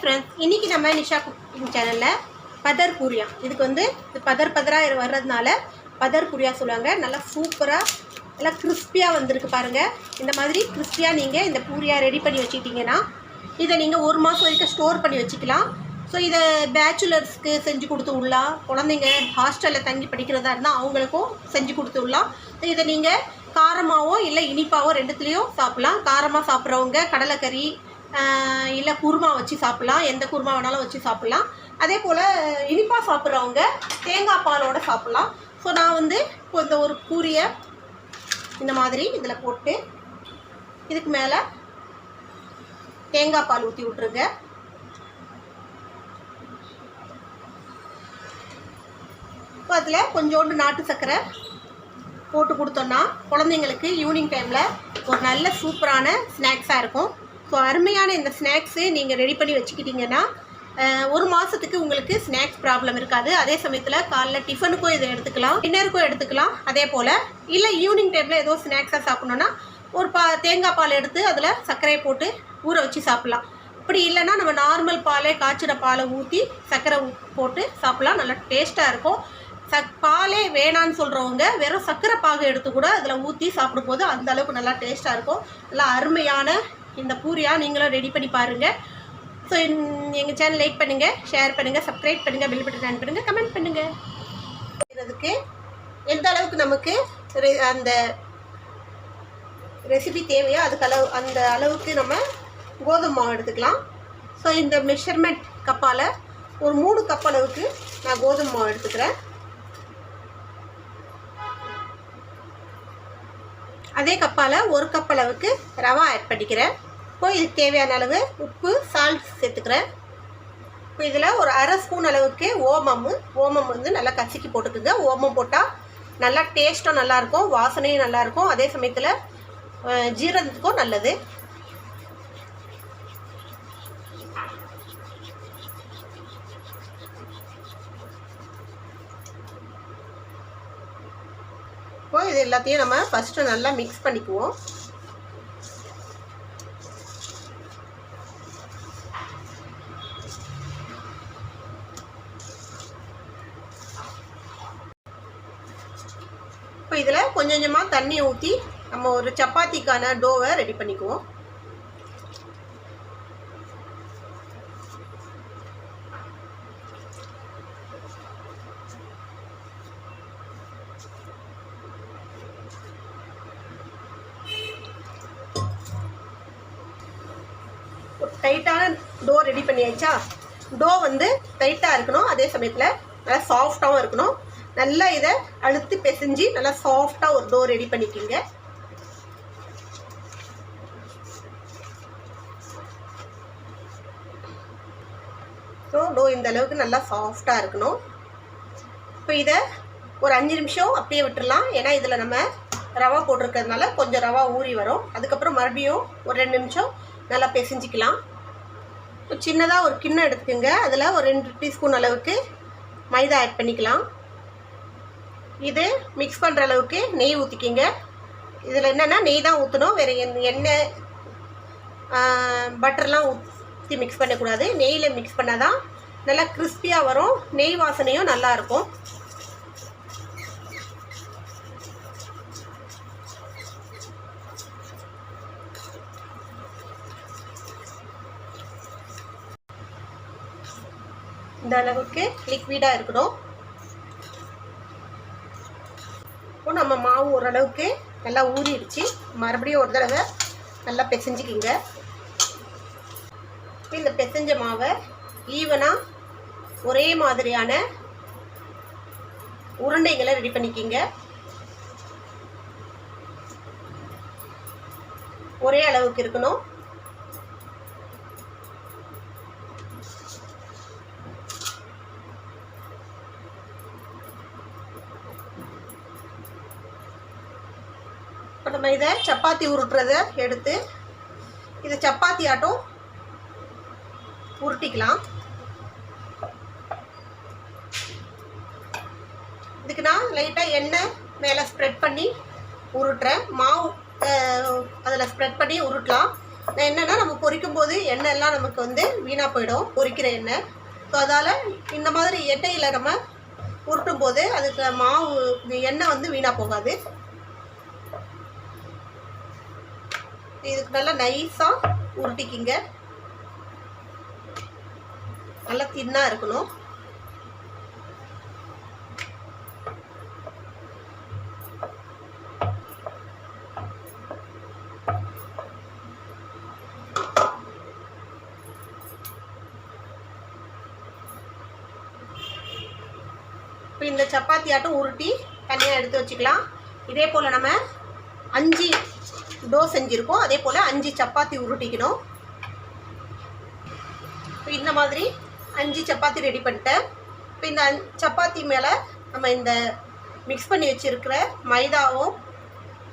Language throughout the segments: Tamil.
ஃப்ரெண்ட்ஸ் இன்னைக்கு நம்ம நிஷா குக்கிங் சேனலில் பதர் பூரியா. இதுக்கு வந்து இது பதர் பதராக வர்றதுனால பதர் பூரியா சொல்லுவாங்க. நல்லா சூப்பராக நல்லா கிறிஸ்பியாக வந்திருக்கு பாருங்கள் இந்த மாதிரி கிறிஸ்பியாக நீங்கள் இந்த பூரியா ரெடி பண்ணி வச்சுக்கிட்டிங்கன்னா இதை நீங்கள் ஒரு மாதம் வரைக்கும் ஸ்டோர் பண்ணி வச்சுக்கலாம். ஸோ இதை பேச்சுலர்ஸ்க்கு செஞ்சு கொடுத்து விடலாம் குழந்தைங்க ஹாஸ்டலில் தங்கி படிக்கிறதா இருந்தால் அவங்களுக்கும் செஞ்சு கொடுத்து விடலாம் இதை நீங்கள் காரமாகவோ இல்லை இனிப்பாவோ ரெண்டுத்துலேயும் சாப்பிட்லாம். காரமாக சாப்பிட்றவங்க கடலைக்கறி இல்லை குருமா வச்சு சாப்பிட்லாம். எந்த குருமா வேணாலும் வச்சு சாப்பிட்லாம். அதே போல் இனிப்பாக சாப்பிட்றவங்க தேங்காய் பாலோடு சாப்பிட்லாம். ஸோ நான் வந்து இப்போ இந்த ஒரு பூரியை இந்த மாதிரி இதில் போட்டு இதுக்கு மேலே தேங்காய் பால் ஊற்றி விட்ருங்க இப்போ அதில் கொஞ்சோண்டு நாட்டு சர்க்கரை போட்டு கொடுத்தோன்னா குழந்தைங்களுக்கு ஈவினிங் டைமில் ஒரு நல்ல சூப்பரான ஸ்நாக்ஸாக இருக்கும். ஸோ அருமையான இந்த ஸ்நாக்ஸு நீங்கள் ரெடி பண்ணி வச்சுக்கிட்டிங்கன்னா ஒரு மாதத்துக்கு உங்களுக்கு ஸ்நாக்ஸ் ப்ராப்ளம் இருக்காது. அதே சமயத்தில் காலைல டிஃபனுக்கும் இதை எடுத்துக்கலாம் டின்னருக்கும் எடுத்துக்கலாம் அதே போல். இல்லை ஈவினிங் டைமில் ஏதோ ஸ்நாக்ஸாக சாப்பிட்ணுன்னா ஒரு பா தேங்காய் பால் எடுத்து அதில் சர்க்கரையை போட்டு ஊற வச்சு சாப்பிட்லாம். அப்படி இல்லைன்னா நம்ம நார்மல் பாலே காய்ச்சிற பாலை ஊற்றி சர்க்கரை போட்டு சாப்பிட்லாம். நல்லா டேஸ்ட்டாக இருக்கும். சக் பாலே வேணான்னு சொல்கிறவங்க வெறும் சர்க்கரை பாகு எடுத்து கூட அதில் ஊற்றி சாப்பிடும்போது அந்த அளவுக்கு நல்லா டேஸ்ட்டாக இருக்கும். நல்லா அருமையான இந்த பூரியா நீங்களும் ரெடி பண்ணி பாருங்கள் ஸோ எங்கள் சேனல் லைக் பண்ணுங்கள் ஷேர் பண்ணுங்கள் சப்ஸ்கிரைப் பண்ணுங்கள் பில் பட்டன் ஆன் பண்ணுங்கள் கமெண்ட் பண்ணுங்கள் செய்கிறதுக்கு எந்த அளவுக்கு நமக்கு ரெ- அந்த ரெசிபி தேவையோ அதுக்கு அளவு அந்த அளவுக்கு நம்ம கோதுமை மாவு எடுத்துக்கலாம். ஸோ இந்த மெஷர்மெண்ட் கப்பால் ஒரு மூணு கப் அளவுக்கு நான் கோதுமை மாவு எடுத்துக்கிறேன். அதே கப்பால் ஒரு கப் அளவுக்கு ரவா ஆட் பண்ணிக்கிறேன். இப்போ இதுக்கு தேவையான அளவு உப்பு சால்ட் சேர்த்துக்கிறேன். இப்போ இதில் ஒரு அரை ஸ்பூன் அளவுக்கு ஓமம் ஓமம் வந்து நல்லா கசிக்கி போட்டுக்குங்க. ஓமம் போட்டால் நல்லா டேஸ்ட்டும் நல்லாயிருக்கும் வாசனையும் நல்லாயிருக்கும். அதே சமயத்தில் ஜீரணத்துக்கும் நல்லது. இப்போ இது எல்லாத்தையும் நம்ம ஃபஸ்ட்டு நல்லா மிக்ஸ் பண்ணிக்குவோம். இதில் கொஞ்சம் கொஞ்சமாக தண்ணி ஊற்றி நம்ம ஒரு சப்பாத்திக்கான டோவை ரெடி பண்ணிக்குவோம். டைட்டான டோ ரெடி பண்ணியாச்சா? டோ வந்து டைட்டாக இருக்கணும் அதே சமயத்தில் நல்லா சாஃப்டாகவும் இருக்கணும். நல்லா இதை அழுத்தி பிசைஞ்சு நல்லா சாஃப்டாக ஒரு டோ ரெடி பண்ணிக்கிங்க. ஸோ டோ இந்த அளவுக்கு நல்லா சாஃப்டாக இருக்கணும். இப்போ இதை ஒரு அஞ்சு நிமிஷம் அப்படியே விட்டுடலாம் ஏன்னா இதில் நம்ம ரவா போட்டிருக்கிறதுனால கொஞ்சம் ரவா ஊறி வரும். அதுக்கப்புறம் மறுபடியும் ஒரு ரெண்டு நிமிஷம் நல்லா பிசைஞ்சிக்கலாம். இப்போ சின்னதாக ஒரு கிண்ணம் எடுத்துக்கோங்க. அதில் ஒரு ரெண்டு டீஸ்பூன் அளவுக்கு மைதா ஆட் பண்ணிக்கலாம். இது மிக்ஸ் பண்ணுற அளவுக்கு நெய் ஊற்றிக்கிங்க இதில் என்னென்னா நெய் தான் ஊற்றணும் வேறு எண் எண்ணெய் பட்டர்லாம் ஊற்றி மிக்ஸ் பண்ணக்கூடாது. நெய்யில் மிக்ஸ் பண்ணால் தான் நல்லா கிறிஸ்பியாக வரும். நெய் வாசனையும் நல்லாயிருக்கும் இந்த அளவுக்கு லிக்விடாக இருக்கணும். இப்போ நம்ம மாவு ஓரளவுக்கு நல்லா ஊறிடுச்சு. மறுபடியும் ஒரு தடவை நல்லா பிசைஞ்சிக்கிங்க. இப்போ இந்த பிசைஞ்ச மாவை ஈவனாக ஒரே மாதிரியான உருண்டைகளை ரெடி பண்ணிக்கிங்க. ஒரே அளவுக்கு இருக்கணும். இப்போ நம்ம இதை சப்பாத்தி உருட்டுறத எடுத்து இதை சப்பாத்தி ஆட்டம் உருட்டிக்கலாம். இதுக்கு நான் லைட்டாக எண்ணெய் மேலே ஸ்ப்ரெட் பண்ணி உருட்டுறேன். மாவு அதில் ஸ்ப்ரெட் பண்ணி உருட்டலாம். நான் என்னென்னா நம்ம பொரிக்கும் போது எண்ணெய் எல்லாம் நமக்கு வந்து வீணாக போயிடும் பொரிக்கிற எண்ணெய். ஸோ அதால் இந்த மாதிரி எண்ணெயில் நம்ம உருட்டும் போது அதுக்கு மாவு எண்ணெய் வந்து வீணாக போகாது. இதுக்கு நல்லா நைஸாக உருட்டிக்கிங்க. நல்லா தின்னாக இருக்கணும். இப்போ இந்த சப்பாத்தி ஆட்டம் உருட்டி தனியாக எடுத்து வச்சுக்கலாம். இதே போல் நம்ம அஞ்சு டோ செஞ்சுருக்கோம். அதே போல் அஞ்சு சப்பாத்தி உருட்டிக்கணும். இப்போ இந்த மாதிரி அஞ்சு சப்பாத்தி ரெடி பண்ணிட்டேன். இப்போ இந்த சப்பாத்தி மேலே நம்ம இந்த மிக்ஸ் பண்ணி வச்சுருக்கிற மைதாவும்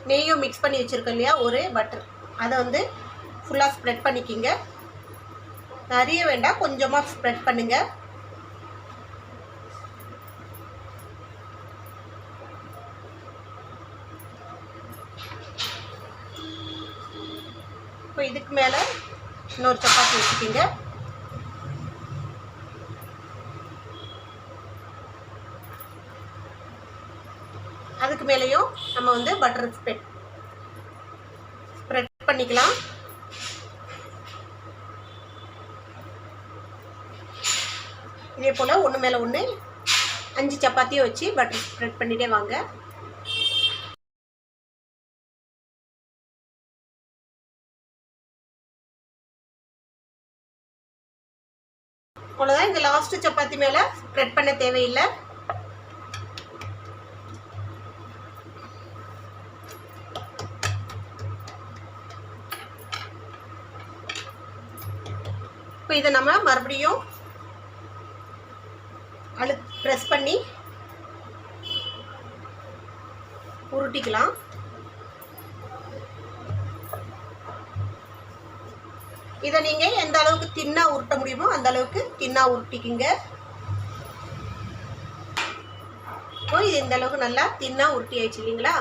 நெய்யும் மிக்ஸ் பண்ணி வச்சுருக்கோம் இல்லையா? ஒரு பட்டர் அதை வந்து ஃபுல்லாக ஸ்ப்ரெட் பண்ணிக்கிங்க. நிறைய வேண்டாம் கொஞ்சமாக ஸ்ப்ரெட் பண்ணுங்கள் இப்போ இதுக்கு மேலே இன்னொரு சப்பாத்தி வச்சுக்கிங்க. அதுக்கு மேலேயும் நம்ம வந்து பட்டர் ஸ்ப்ரெட் ஸ்ப்ரெட் பண்ணிக்கலாம். இதே போல் ஒன்று மேலே ஒன்று அஞ்சு சப்பாத்தியும் வச்சு பட்டர் ஸ்ப்ரெட் பண்ணிகிட்டே வாங்க. அவ்வளோதான் இந்த லாஸ்ட்டு சப்பாத்தி மேலே ஸ்ப்ரெட் பண்ண தேவையில்லை. இப்போ இதை நம்ம மறுபடியும் அழு ப்ரெஸ் பண்ணி உருட்டிக்கலாம். இதை நீங்கள் எந்த அளவுக்கு தின்னா உருட்ட முடியுமோ அந்த அளவுக்கு தின்னா உருட்டிக்கிங்க. இப்போ இது இந்த அளவுக்கு நல்லா தின்னா உருட்டி ஆயிடுச்சு இல்லைங்களா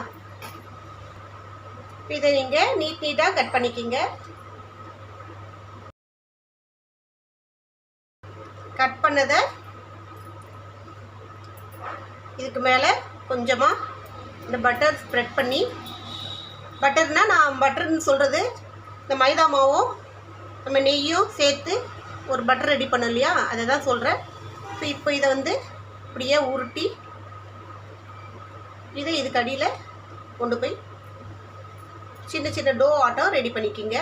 இதை நீங்கள் நீட் நீட்டாக கட் பண்ணிக்கிங்க. கட் பண்ணதை இதுக்கு மேலே கொஞ்சமாக இந்த பட்டர் ஸ்ப்ரெட் பண்ணி பட்டர்னால் நான் பட்டர்னு சொல்கிறது இந்த மைதா மாவும் நம்ம நெய்யும் சேர்த்து ஒரு பட்டர் ரெடி பண்ணோம் இல்லையா? அதை தான் சொல்கிறேன் ஸோ இப்போ இதை வந்து இப்படியே உருட்டி இதை இதுக்கு அடியில் கொண்டு போய் சின்ன சின்ன டோ ஆட்டம் ரெடி பண்ணிக்கிங்க.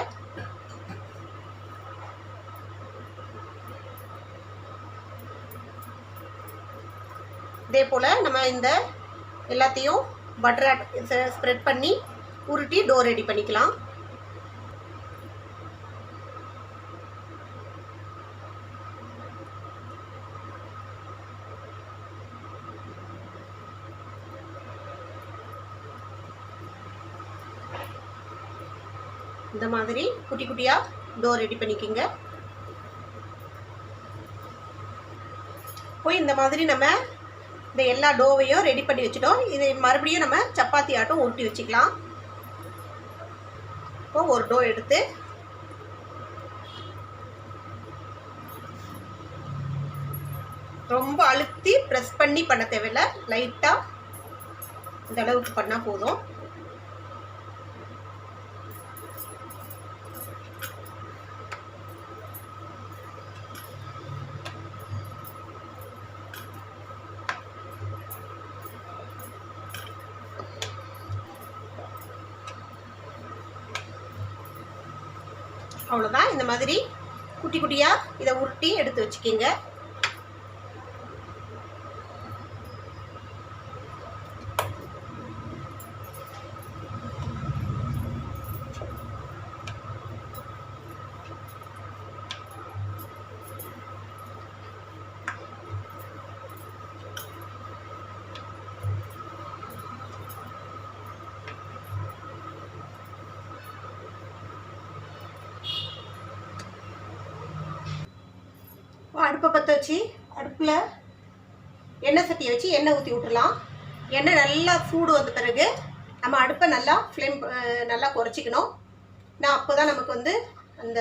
இதே போல் நம்ம இந்த எல்லாத்தையும் பட்டர் ஸ்ப்ரெட் பண்ணி உருட்டி டோ ரெடி பண்ணிக்கலாம். இந்த மாதிரி குட்டி குட்டியாக டோர் ரெடி பண்ணிக்கோங்க. போய் இந்த மாதிரி நம்ம இந்த எல்லா டோவையும் ரெடி பண்ணி வச்சுட்டோம். இதை மறுபடியும் நம்ம சப்பாத்தி ஆட்டம் ஊட்டி வச்சுக்கலாம். இப்போ ஒரு டோ எடுத்து ரொம்ப அழுத்தி ப்ரெஸ் பண்ணி பண்ண தேவையில்லை. லைட்டாக இந்த அளவுக்கு பண்ணால் போதும். அவ்வளோதான் இந்த மாதிரி குட்டி குட்டியாக இதை உருட்டி எடுத்து வச்சுக்கிங்க. அடுப்பை பற்ற வச்சு அடுப்பில் எண்ணெய் சட்டியை வச்சு எண்ணெய் ஊற்றி விட்டுறலாம். எண்ணெய் நல்லா சூடு வந்த பிறகு நம்ம அடுப்பை நல்லா ஃப்ளேம் நல்லா குறைச்சிக்கணும். நான் அப்போ தான் நமக்கு வந்து அந்த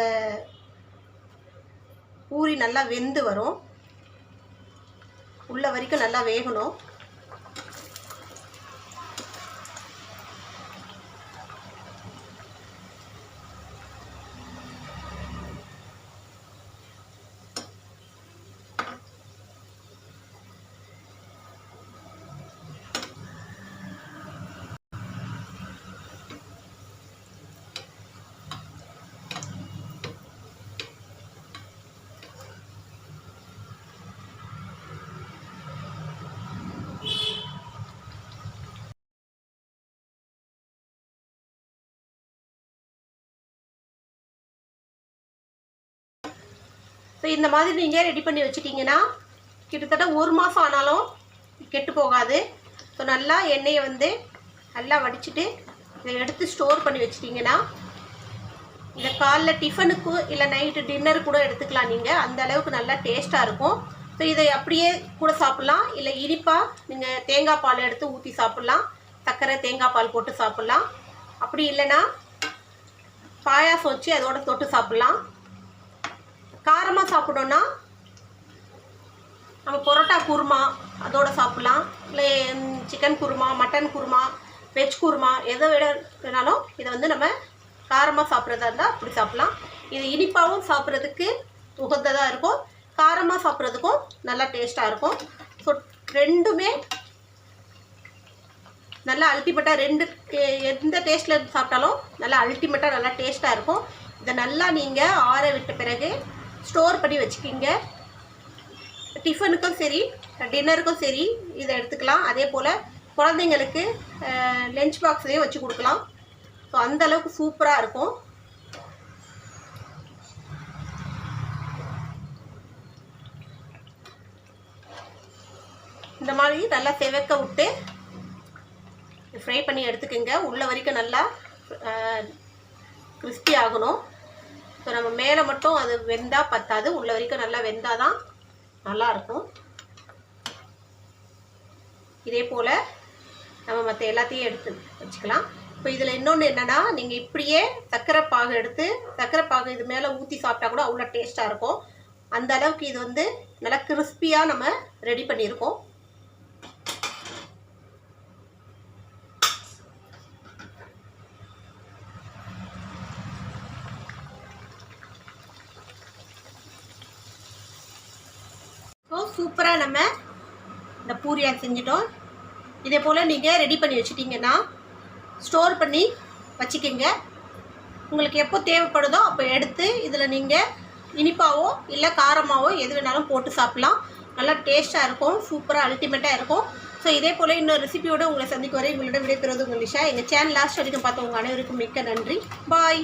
பூரி நல்லா வெந்து வரும். உள்ள வரைக்கும் நல்லா வேகணும். ஸோ இந்த மாதிரி நீங்கள் ரெடி பண்ணி வச்சிட்டிங்கன்னா கிட்டத்தட்ட ஒரு மாதம் ஆனாலும் கெட்டு போகாது. ஸோ நல்லா எண்ணெயை வந்து நல்லா வடிச்சிட்டு இதை எடுத்து ஸ்டோர் பண்ணி வச்சிட்டிங்கன்னா இந்த காலைல டிஃபனுக்கு இல்லை நைட்டு டின்னர் கூட எடுத்துக்கலாம் நீங்கள் அந்த அளவுக்கு நல்லா டேஸ்ட்டாக இருக்கும். ஸோ இதை அப்படியே கூட சாப்பிட்லாம். இல்லை இனிப்பாக நீங்கள் தேங்காய் பால் எடுத்து ஊற்றி சாப்பிட்லாம். சர்க்கரை தேங்காய் பால் போட்டு சாப்பிட்லாம். அப்படி இல்லைன்னா பாயாசம் வச்சு அதோட தொட்டு சாப்பிட்லாம். காரமாக சாப்பிடணுன்னா நம்ம பரோட்டா குருமா அதோட சாப்பிட்லாம். இல்லை chicken kurma mutton kurma veg kurma எதை விட வேணாலும் இதை வந்து நம்ம காரமாக சாப்பிட்றதா இருந்தால் அப்படி சாப்பிட்லாம். இது இனிப்பாகவும் சாப்பிட்றதுக்கு உகந்ததாக இருக்கும். காரமாக சாப்பிட்றதுக்கும் நல்லா டேஸ்ட்டாக இருக்கும். ஸோ ரெண்டுமே நல்லா அல்டிமேட்டாக ரெண்டு எந்த டேஸ்ட்டில் சாப்பிட்டாலும் நல்லா அல்டிமேட்டாக நல்லா டேஸ்ட்டாக இருக்கும். இதை நல்லா நீங்கள் ஆற விட்ட பிறகு ஸ்டோர் பண்ணி வச்சுக்கிங்க. டிஃபனுக்கும் சரி டின்னருக்கும் சரி இதை எடுத்துக்கலாம். அதே போல் குழந்தைங்களுக்கு லஞ்ச் பாக்ஸ்லேயும் வச்சு கொடுக்கலாம். ஸோ அந்த அளவுக்கு சூப்பராக இருக்கும். இந்த மாதிரி நல்லா செவக்க விட்டு ஃப்ரை பண்ணி எடுத்துக்கோங்க. உள்ள வரைக்கும் நல்லா கிறிஸ்பி ஆகணும். ஸோ நம்ம மேலே மட்டும் அது வெந்தால் பத்தாது. உள்ள வரைக்கும் நல்லா வெந்தால் தான் நல்லாயிருக்கும். இதே போல் நம்ம மற்ற எல்லாத்தையும் எடுத்து வச்சுக்கலாம். இப்போ இதில் இன்னொன்று என்னென்னா நீங்கள் இப்படியே சர்க்கரை பாகு எடுத்து சர்க்கரை பாகு இது மேலே ஊற்றி சாப்பிட்டா கூட அவ்வளோ டேஸ்ட்டாக இருக்கும். அந்த அளவுக்கு இது வந்து நல்லா கிறிஸ்பியாக நம்ம ரெடி பண்ணியிருக்கோம் ஸோ சூப்பராக நம்ம இந்த பூரியா செஞ்சிட்டோம். இதே போல் நீங்கள் ரெடி பண்ணி வச்சிட்டிங்கன்னா ஸ்டோர் பண்ணி வச்சுக்கோங்க. உங்களுக்கு எப்போ தேவைப்படுதோ அப்போ எடுத்து இதில் நீங்கள் இனிப்பாவோ இல்லை காரமாகவோ எது வேணாலும் போட்டு சாப்பிட்லாம். நல்லா டேஸ்ட்டாக இருக்கும் சூப்பராக அல்டிமேட்டாக இருக்கும். ஸோ இதே போல் இன்னொரு ரெசிபியோடு உங்களை சந்திக்க வரை உங்களிடம் விடைபெறுவது உங்கள் நிஷா. எங்கள் சேனல் லாஸ்ட் வரைக்கும் பார்த்தவங்க உங்கள் அனைவருக்கும் மிக்க நன்றி. பாய்